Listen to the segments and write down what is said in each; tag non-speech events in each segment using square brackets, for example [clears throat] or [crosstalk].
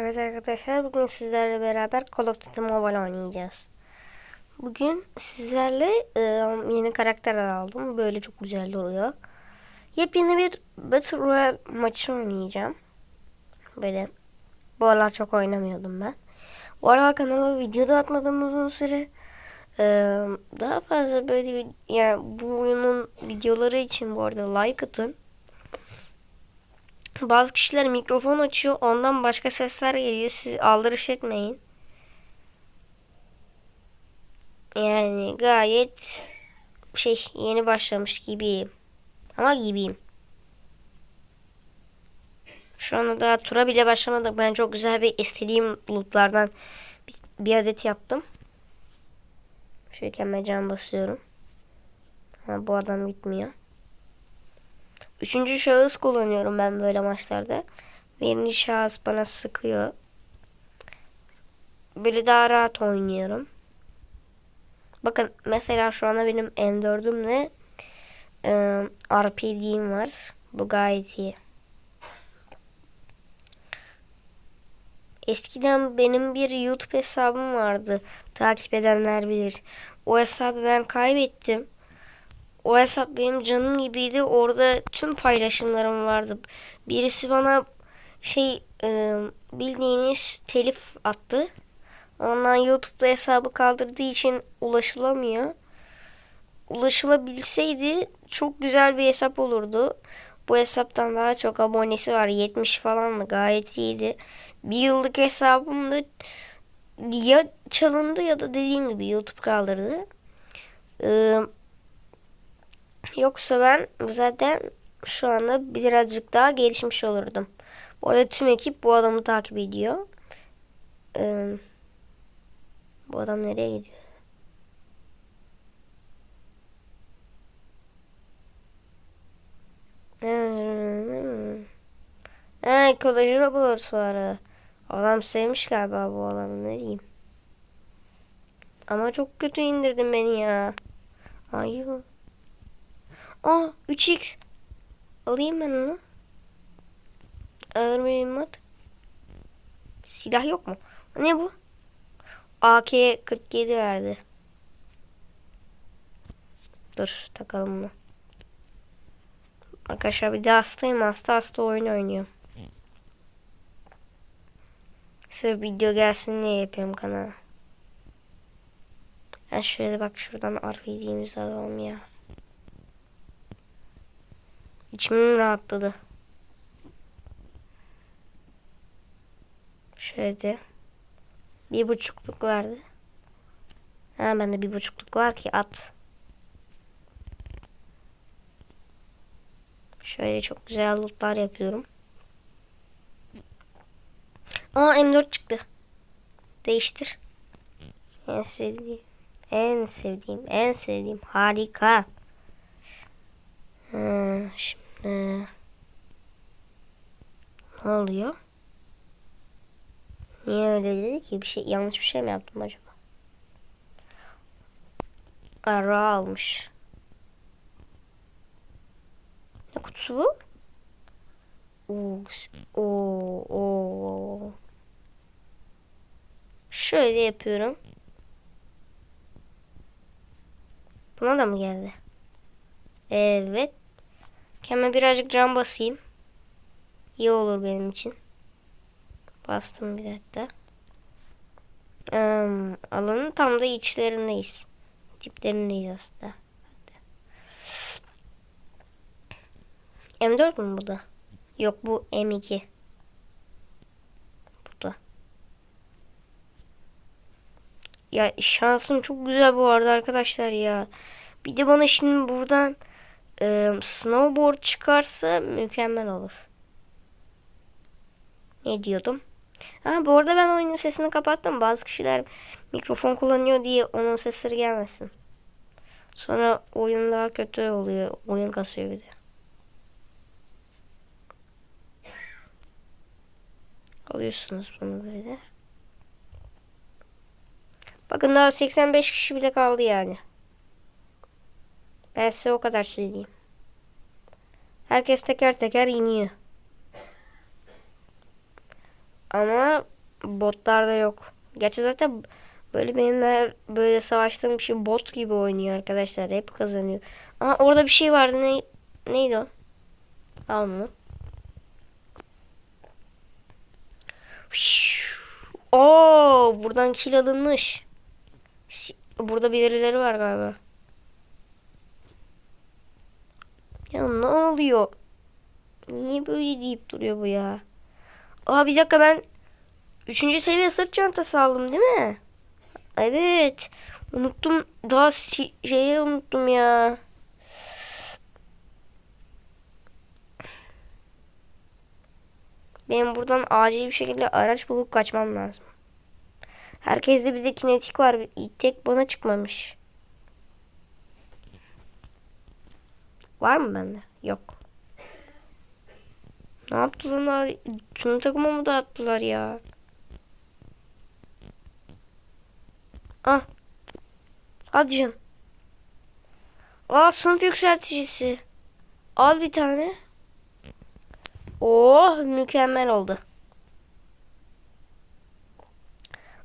Evet arkadaşlar bugün sizlerle beraber Call of Duty Mobile oynayacağız. Bugün sizlerle e, yeni karakterler aldım. Böyle çok güzel oluyor. Yepyeni bir Battle Royale maçı oynayacağım. Böyle bu aralar çok oynamıyordum ben. Bu aralar kanala video da atmadım uzun süre. E, daha fazla böyle yani bu oyunun videoları için bu arada like atın. Bazı kişiler mikrofon açıyor. Ondan başka sesler geliyor. Siz aldırış etmeyin. Yani gayet şey yeni başlamış gibiyim. Ama gibiyim. Şu anda daha tura bile başlamadık. Ben çok güzel bir istediğim lootlardan bir, adet yaptım. Şöyle can basıyorum. Ama bu adam gitmiyor. Üçüncü şahıs kullanıyorum ben böyle maçlarda. Birinci şahıs bana sıkıyor. Böyle daha rahat oynuyorum. Bakın mesela şu anda benim N4'ümle e, RPD'm var. Bu gayet iyi. Eskiden benim bir YouTube hesabım vardı. Takip edenler bilir. O hesabı ben kaybettim. O hesap benim canım gibiydi. Orada tüm paylaşımlarım vardı. Birisi bana şey e, bildiğiniz telif attı. Ondan YouTube'da hesabı kaldırdığı için ulaşılamıyor. Ulaşılabilseydi çok güzel bir hesap olurdu. Bu hesaptan daha çok abonesi var. 70 falan mı? Gayet iyiydi. Bir yıllık hesabım da ya çalındı ya da dediğim gibi YouTube kaldırdı. Ee, Yoksa ben zaten şu anda birazcık daha gelişmiş olurdum. Bu arada tüm ekip bu adamı takip ediyor. Ee, bu adam nereye gidiyor? Ha, ekoloji laboratuvarı. Adam sevmiş galiba bu alanı ne diyeyim. Ama çok kötü indirdin beni ya. Ayı. Aa 3x. Alayım ben onu. Ağır mühimmat. Silah yok mu? Ne bu? AK-47 verdi. Dur takalım bunu. Arkadaşlar bir de hastayım. Hasta hasta oyun oynuyorum. Sırf video gelsin diye yapıyorum kanala. Ben şöyle bak şuradan RPD'mizi alalım ya. İçim rahatladı. Şöyle. Bir buçukluk verdi. Ha bende bir buçukluk var ki at. Şöyle çok güzel lootlar yapıyorum. Aa M4 çıktı. Değiştir. En sevdiğim. En sevdiğim. En sevdiğim. Harika. Ha, şimdi ne oluyor? Niye öyle dedi ki? Bir şey yanlış bir şey mi yaptım acaba? Ara almış. Ne kutusu bu? Oo, oo, oo. Şöyle yapıyorum. Buna da mı geldi? Evet. Kendime birazcık can basayım. İyi olur benim için. Bastım bir dakika. Um, alanın tam da içlerindeyiz. Tiplerindeyiz aslında. M4 mü bu da? Yok bu M2. Bu da. Ya şansım çok güzel bu arada arkadaşlar ya. Bir de bana şimdi buradan e, snowboard çıkarsa mükemmel olur. Ne diyordum? Ha bu arada ben oyunun sesini kapattım. Bazı kişiler mikrofon kullanıyor diye onun sesleri gelmesin. Sonra oyun daha kötü oluyor. Oyun kasıyor bir de. Alıyorsunuz bunu böyle. Bakın daha 85 kişi bile kaldı yani. Ben size o kadar söyleyeyim. Herkes teker teker iniyor. Ama botlarda yok. Gerçi zaten böyle benimle böyle savaştığım kişi bot gibi oynuyor arkadaşlar. Hep kazanıyor. Ama orada bir şey vardı. Ne, neydi o? Al bunu. Oo, buradan kill alınmış. Burada birileri var galiba. Ya ne oluyor? Niye böyle deyip duruyor bu ya? Aa bir dakika ben 3. seviye sırt çantası aldım değil mi? Evet. Unuttum. Daha şeyi unuttum ya. Benim buradan acil bir şekilde araç bulup kaçmam lazım. Herkeste bir de kinetik var. Tek bana çıkmamış. Var mı bende? Yok. Ne yaptılar? onlar? Tüm takıma mı dağıttılar ya? Ah. Hadi can. Aa sınıf yükselticisi. Al bir tane. Oh mükemmel oldu.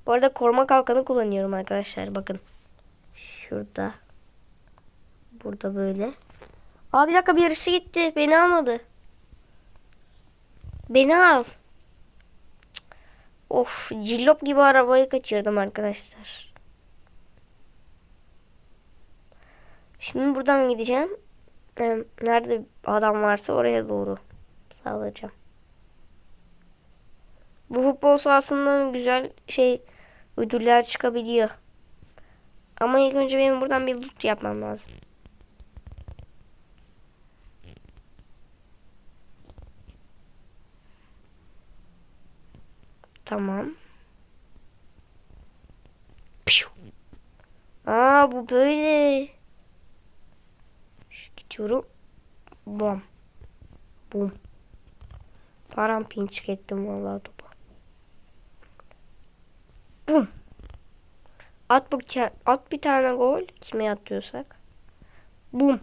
Bu arada koruma kalkanı kullanıyorum arkadaşlar. Bakın. Şurada. Burada böyle. Aa bir dakika birisi gitti. Beni almadı. Beni al. Of cillop gibi arabayı kaçırdım arkadaşlar. Şimdi buradan gideceğim. Nerede adam varsa oraya doğru sağlayacağım. Bu futbol sahasından güzel şey ödüller çıkabiliyor. Ama ilk önce benim buradan bir loot yapmam lazım. Tamam. Piu. Aa bu böyle. Gidiyorum. Bom. Bum. Parampinçik ettim vallahi topu. Bum. At bu at bir tane gol kime atıyorsak. Bum.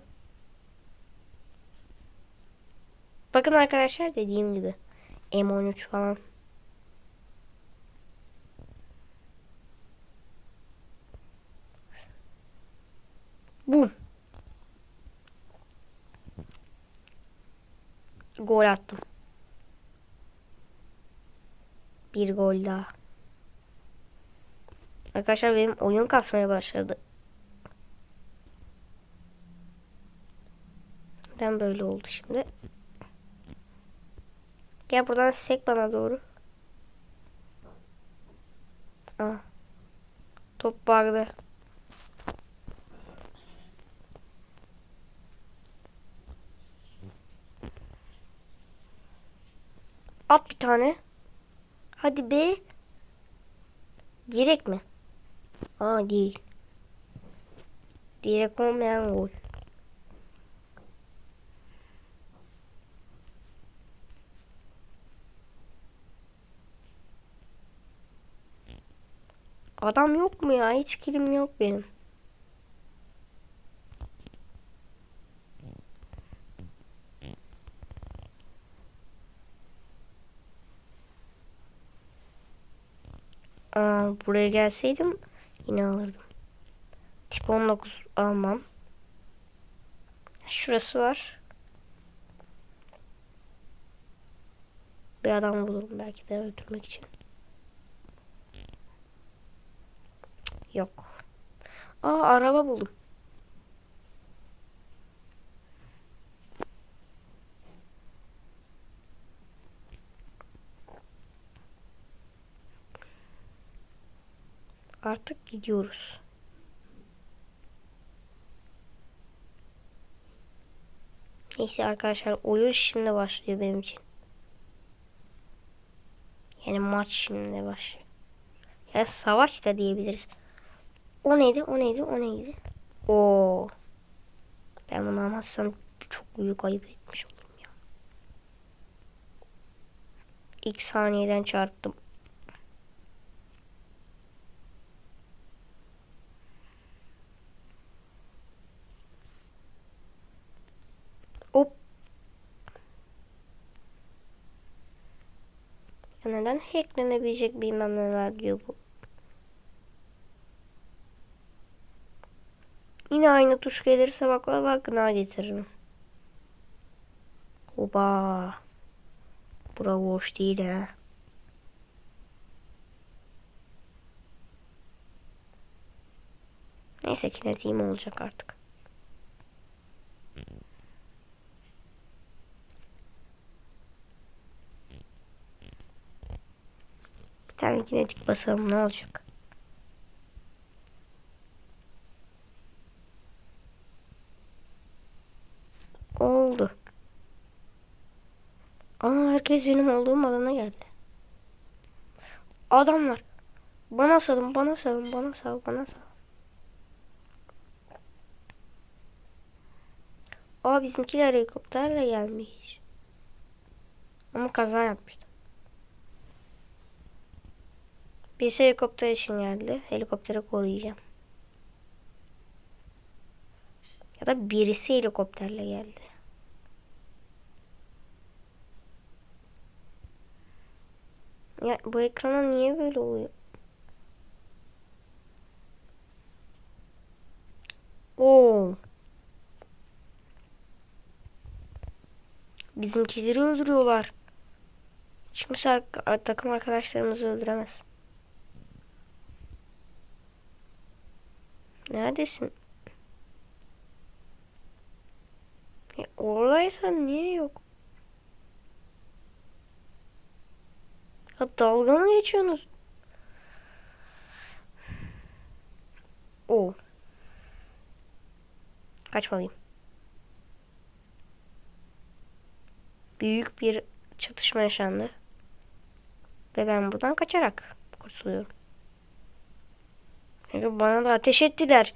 Bakın arkadaşlar dediğim gibi M13 falan. Bum. Gol attım. Bir gol daha. Arkadaşlar benim oyun kasmaya başladı. Neden böyle oldu şimdi? Gel buradan sek bana doğru. Aa. Top bağlı. At bir tane. Hadi be. Direk mi? Aa değil. Direk olmayan gol. Adam yok mu ya? Hiç kilim yok benim. Buraya gelseydim yine alırdım. Tip 19 almam. Şurası var. Bir adam bulurum belki de öldürmek için. Yok. Aa araba buldum. Artık gidiyoruz. Neyse arkadaşlar oyun şimdi başlıyor benim için. Yani maç şimdi başlıyor. Yani savaş da diyebiliriz. O neydi? O neydi? O neydi? Oo. Ben bunu almazsam çok büyük ayıp etmiş olurum ya. İlk saniyeden çarptım. Hop. Ya neden hacklenebilecek bilmem neler diyor bu. Yine aynı tuş gelirse bak bak gına getiririm. Oba. Bura boş değil ha. Neyse kinetiğim olacak artık. Tane kinetik basalım ne olacak? Oldu. Aa herkes benim olduğum alana geldi. Adamlar. Bana salın, bana salın, bana sal, bana sal. Aa bizimkiler helikopterle gelmiş. Ama kaza yapmıştı. Birisi helikopter için geldi. Helikopteri koruyacağım. Ya da birisi helikopterle geldi. Ya bu ekrana niye böyle oluyor? Oo. Bizimkileri öldürüyorlar. Hiç kimse takım arkadaşlarımızı öldüremez. Neredesin? Ya oradaysan niye yok? Ya dalga mı geçiyorsunuz? Oo. Kaçmalıyım. Büyük bir çatışma yaşandı. Ve ben buradan kaçarak kurtuluyorum. Çünkü bana da ateş ettiler.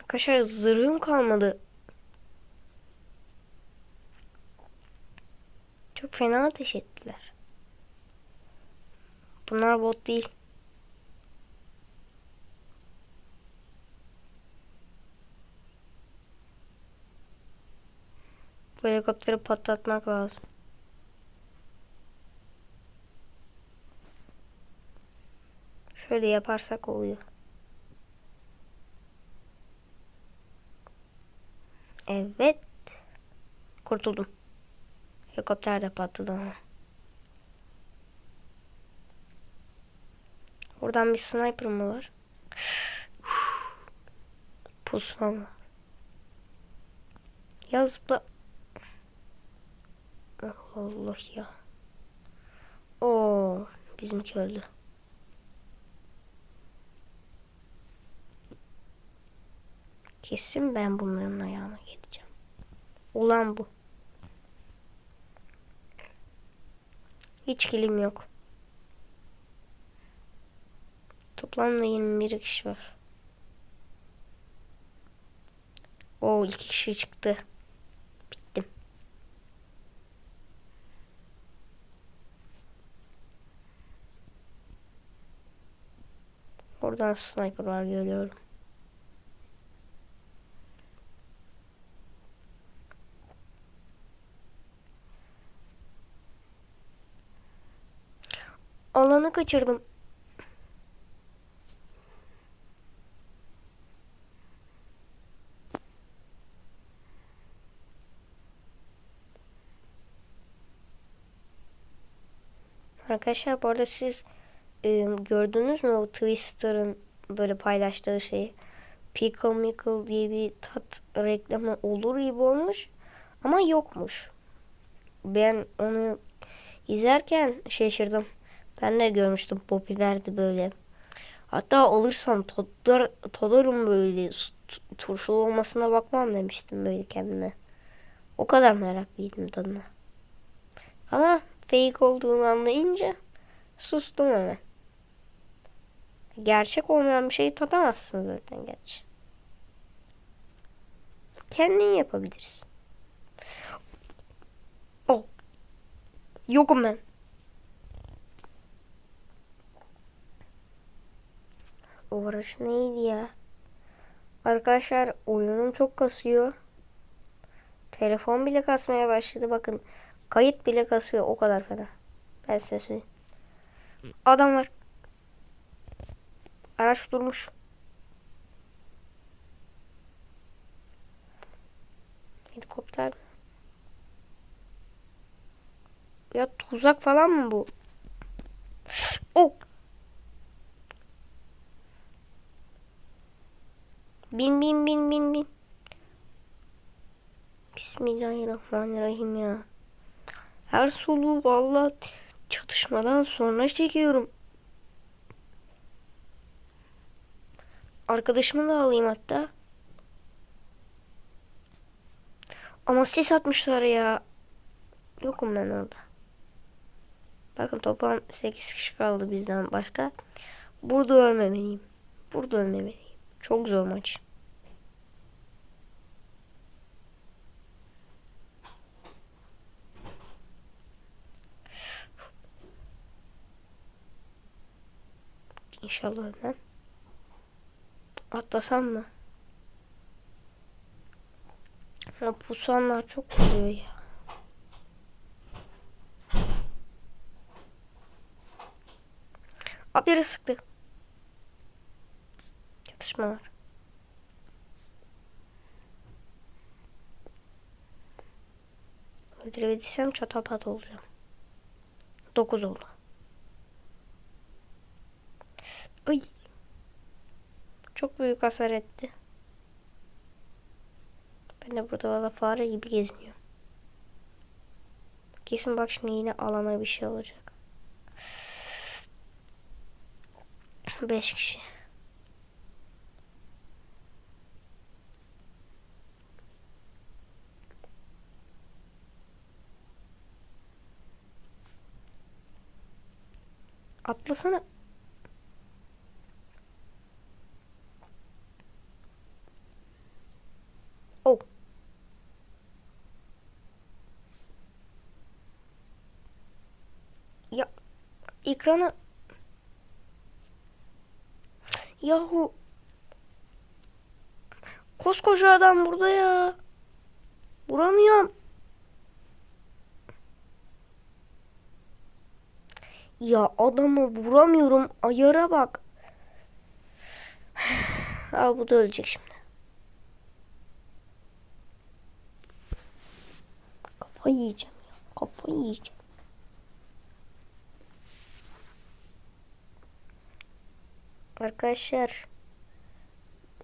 Arkadaşlar zırhım kalmadı. Çok fena ateş ettiler. Bunlar bot değil. Bu helikopteri patlatmak lazım. Şöyle yaparsak oluyor. Evet. Kurtuldum. Helikopter de patladı ama. Oradan bir sniper mı var? Pusmam var. Ya. Allah ya. Oo, bizimki öldü. Kesin ben bunların ayağına geleceğim. Ulan bu. Hiç kilim yok. Toplamda 21 kişi var. O iki kişi çıktı. Bittim. Oradan sniper var görüyorum. Kaçırdım. Arkadaşlar bu arada siz e, gördünüz mü o Twister'ın böyle paylaştığı şeyi? Pickle Mickle diye bir tat reklamı olur gibi olmuş ama yokmuş. Ben onu izlerken şaşırdım. Ben de görmüştüm popülerdi böyle. Hatta alırsam tadar, tadarım böyle turşu olmasına bakmam demiştim böyle kendime. O kadar meraklıydım tadına. Ama fake olduğunu anlayınca sustum hemen. Gerçek olmayan bir şeyi tadamazsın zaten gerçi. Kendin yapabilirsin. Oh. Yokum ben. Uğraş neydi ya? Arkadaşlar oyunum çok kasıyor. Telefon bile kasmaya başladı. Bakın kayıt bile kasıyor. O kadar fena. Ben size söyleyeyim. Adam var. Araç durmuş. Helikopter. Ya tuzak falan mı bu? Oh. Bin bin bin bin bin. Bismillahirrahmanirrahim ya. Her soluğu valla çatışmadan sonra çekiyorum. Arkadaşımı da alayım hatta. Ama ses atmışlar ya. Yokum ben orada. Bakın toplam 8 kişi kaldı bizden başka. Burada ölmemeliyim. Burada ölmemeliyim. Çok zor maç. İnşallah ölmem. Atlasam mı? Ya pusanlar çok vuruyor ya. Abi biri sıktı. Çatışma var. Öldürebilirsem çatapat olacağım. 9 oldu. Ay. Çok büyük hasar etti. Ben de burada valla fare gibi geziniyorum. Kesin bak şimdi yine alana bir şey olacak. 5 kişi. Atlasana. Oh. Ya ekrana Yahu Koskoca adam burada ya. Vuramıyorum. Ya adamı vuramıyorum. Ayara bak. [sighs] Al bu da ölecek şimdi. Kafayı yiyeceğim ya. Kafayı yiyeceğim. Arkadaşlar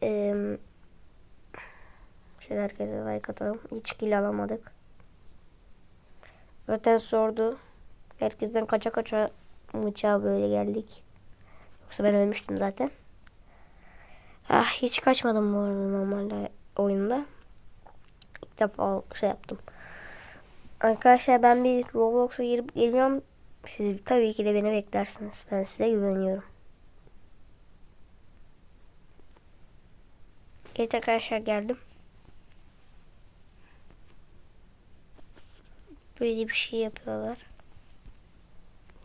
eee şöyle herkese like atalım. Hiç kill alamadık. Zaten sordu. Herkesten kaça kaça mıçağa böyle geldik. Yoksa ben ölmüştüm zaten. Ah hiç kaçmadım bu arada normalde oyunda. İlk defa şey yaptım. Arkadaşlar ben bir Roblox'a girip geliyorum. Siz tabii ki de beni beklersiniz. Ben size güveniyorum. Evet arkadaşlar geldim. Böyle bir şey yapıyorlar.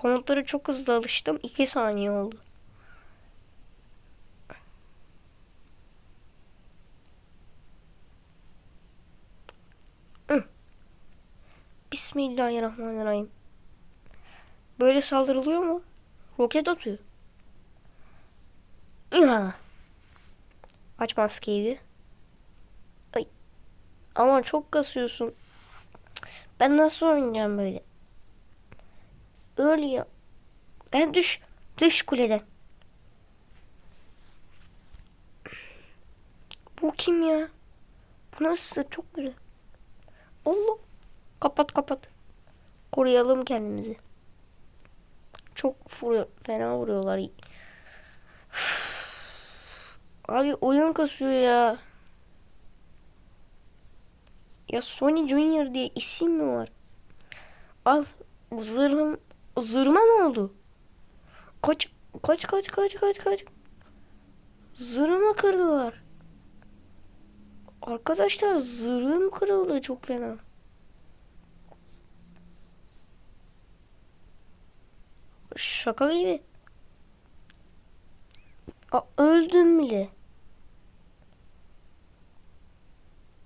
Komutlara çok hızlı alıştım. 2 saniye oldu. Bismillahirrahmanirrahim. Böyle saldırılıyor mu? Roket atıyor. Aç maskeyi. Ay. Ama çok kasıyorsun. Ben nasıl oynayacağım böyle? Öyle ya. Ben düş. Düş kuleden. Bu kim ya? Bu nasıl? Çok güzel. Allah. Kapat kapat. Koruyalım kendimizi. Çok vuruyor. Fena vuruyorlar. [sighs] Abi oyun kasıyor ya. Ya Sony Junior diye isim mi var? Al. Zırhım. Zırhıma ne oldu? Kaç. Kaç kaç kaç kaç kaç. Zırhımı kırdılar. Arkadaşlar zırhım kırıldı çok fena. Şaka gibi. Aa, öldüm bile.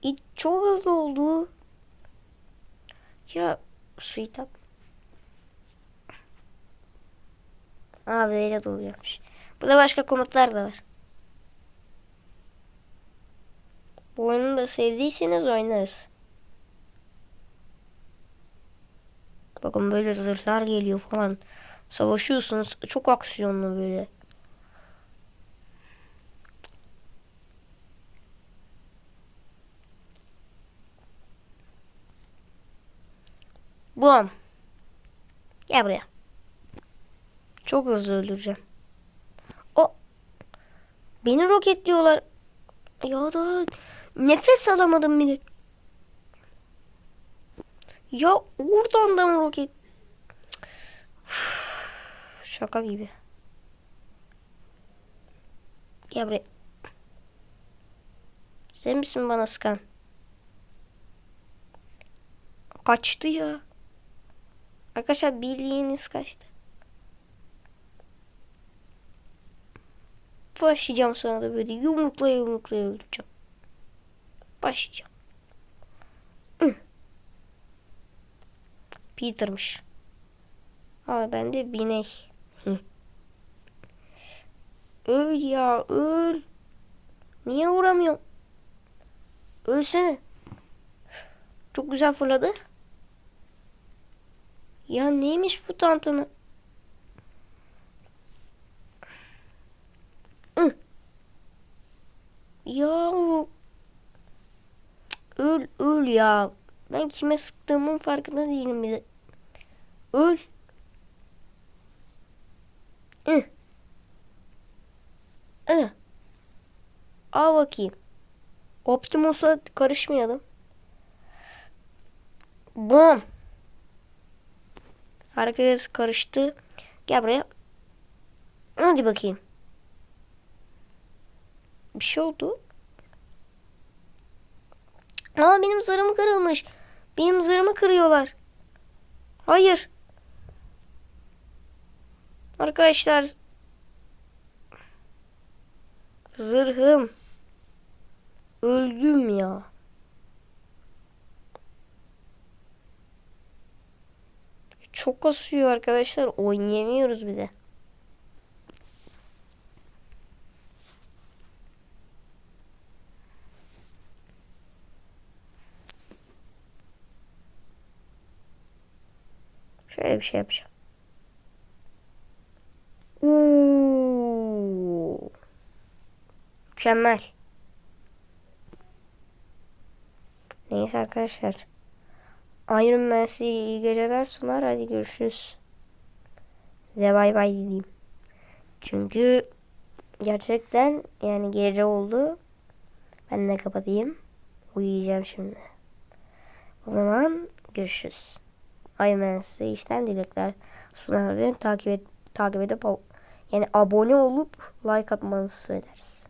İ- Çok hızlı oldu. Ya sweet up. Aa böyle de oluyormuş. Burada başka komutlar da var. Bu oyunu da sevdiyseniz oynarız. Bakın böyle zırhlar geliyor falan. Savaşıyorsunuz. Çok aksiyonlu böyle. Bom. Gel buraya. Çok hızlı öldüreceğim. O. Beni roketliyorlar. Ya da nefes alamadım bile. Ya oradan da mı roket? Şaka gibi. Gel buraya. Sen misin bana sıkan? Kaçtı ya. Arkadaşlar bildiğiniz kaçtı. Başlayacağım sonra da böyle yumrukla yumrukla öldüreceğim. Başlayacağım. [clears throat] Peter'mış. Ama ben de binek. [laughs] Öl ya öl. Niye vuramıyorum? Ölsene. Çok güzel fırladı. Ya neymiş bu tantana? Ih. Ya öl öl ya. Ben kime sıktığımın farkında değilim bir de. Öl. Ih. Ih. Al bakayım. Optimus'a karışmayalım. Bom. Herkes karıştı. Gel buraya. Hadi bakayım. Bir şey oldu. Aa benim zırhım kırılmış. Benim zırhımı kırıyorlar. Hayır. Arkadaşlar. Zırhım. Öldüm ya. Çok kasıyor arkadaşlar. Oynayamıyoruz bir de. Şöyle bir şey yapacağım. Oo. Mükemmel. Neyse arkadaşlar. Iron Man size iyi geceler sunar. Hadi görüşürüz. Size bay bay diyeyim. Çünkü gerçekten yani gece oldu. Ben de kapatayım. Uyuyacağım şimdi. O zaman görüşürüz. Man size işten dilekler sunar. Takip et, takip edip yani abone olup like atmanızı söyleriz.